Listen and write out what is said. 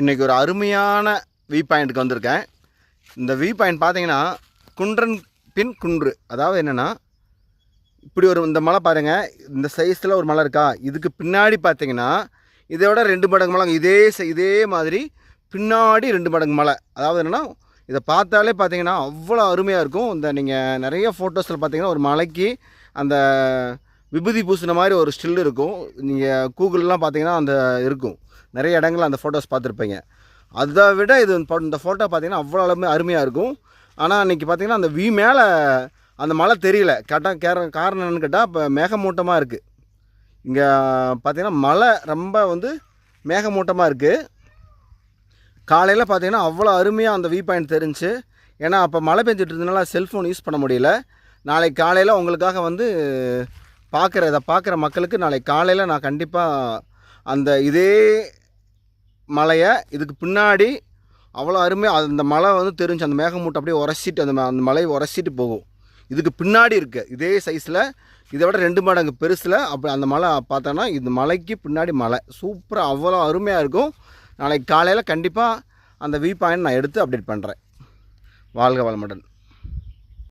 இன்றைக்கி ஒரு அருமையான வியூ பாயிண்ட்டுக்கு வந்திருக்கேன். இந்த வியூ பாயிண்ட் பார்த்தீங்கன்னா குன்றன் பின் குன்று. அதாவது என்னென்னா இப்படி ஒரு இந்த மலை பாருங்கள் இந்த சைஸில் ஒரு மலை இருக்கா? இதுக்கு பின்னாடி பார்த்தீங்கன்னா இதோட ரெண்டு மடங்கு மலை இதே சை- இதே மாதிரி பின்னாடி ரெண்டு மடங்கு மலை. அதாவது என்னென்னா இதை பார்த்தாலே பார்த்தீங்கன்னா அவ்வளோ அருமையாக இருக்கும். இந்த நீங்கள் நிறைய ஃபோட்டோஸில் பார்த்தீங்கன்னா ஒரு மலைக்கு அந்த விபூதி பூசின மாதிரி ஒரு ஸ்டில் இருக்கும். நீங்கள் கூகுள்லாம் பார்த்தீங்கன்னா அந்த இருக்கும். நிறைய இடங்கள்ல அந்த ஃபோட்டோஸ் பார்த்துருப்பீங்க. அதை விட இது இந்த இந்த ஃபோட்டோ பார்த்தீங்கன்னா அவ்வளோ அளவுமே அருமையாக இருக்கும். ஆனால் அன்றைக்கி பார்த்தீங்கன்னா அந்த வியூ மேலே அந்த மழை தெரியல. கேட்டால் கேர காரணம் என்னன்னு கேட்டால் இப்போ மேகமூட்டமாக இருக்குது இங்கே பார்த்தீங்கன்னா மலை ரொம்ப வந்து மேகமூட்டமாக இருக்குது காலையில் பார்த்தீங்கன்னா அவ்வளோ அருமையாக அந்த வியூ பாயிண்ட் தெரிஞ்சு. ஏன்னா அப்போ மழை பெஞ்சிட்டு இருந்ததுனால செல்ஃபோன் யூஸ் பண்ண முடியல. நாளைக்கு காலையில் உங்களுக்காக வந்து பார்க்குற இதை பார்க்குற மக்களுக்கு நாளைக்கு காலையில் நான் கண்டிப்பாக அந்த இதே மலையை இதுக்கு பின்னாடி அவ்வளோ அருமையாக அந்த மலை வந்து தெரிஞ்சு அந்த மேகமூட்டை அப்படியே உரசிட்டு அந்த அந்த மலையை உரசிட்டு போகும். இதுக்கு பின்னாடி இருக்குது இதே சைஸில் இதை விட ரெண்டு மடங்கு பெருசில் அப்படி அந்த மலை பார்த்தோன்னா இந்த மலைக்கு பின்னாடி மலை. சூப்பராக அவ்வளோ அருமையாக இருக்கும். நாளைக்கு காலையில் கண்டிப்பாக அந்த வியூ பாயிண்ட் நான் எடுத்து அப்டேட் பண்ணுறேன் வாழ்க வளமுடன்.